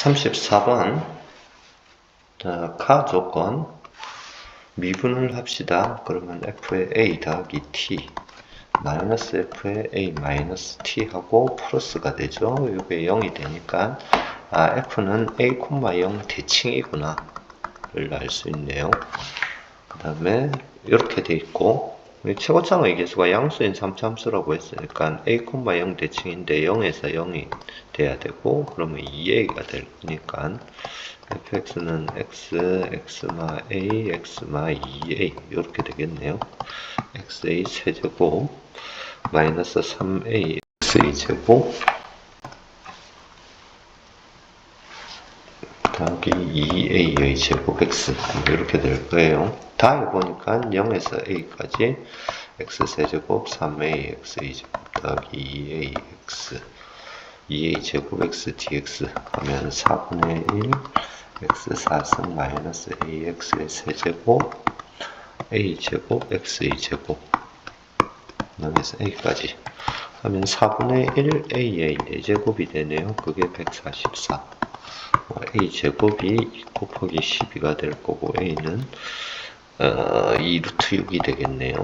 34번 자, 카 조건 미분을 합시다. 그러면 f의 a 더하기 t 마이너스 f의 a 마이너스 t 하고 플러스가 되죠. 이게 0이 되니까 아 f는 a, 0 대칭이구나 를 알 수 있네요. 그 다음에 이렇게 돼 있고 이 최고점의 개수가 양수인 3참수라고 했으니까 a, 0 대칭인데 0에서 0이 돼야 되고 그러면 2a가 되니까 fx는 x, x마 a, x마 2a 이렇게 되겠네요. xa 세제곱 마이너스 3a xa 제곱 더하기 2a의 제곱 x 이렇게 될 거예요. 다 해보니까 0에서 a까지 x 세제곱 3a x 제곱 더하기 2a x 2a 제곱 x dx 하면 4분의 1 x 4승 마이너스 ax의 세제곱 a 제곱 x 제곱 여기서 a까지 하면 4분의 1 aa 4제곱이 되네요. 그게 144 a 제곱이 2 곱하기 12가 될 거고 a는 어, 2 루트 6이 되겠네요.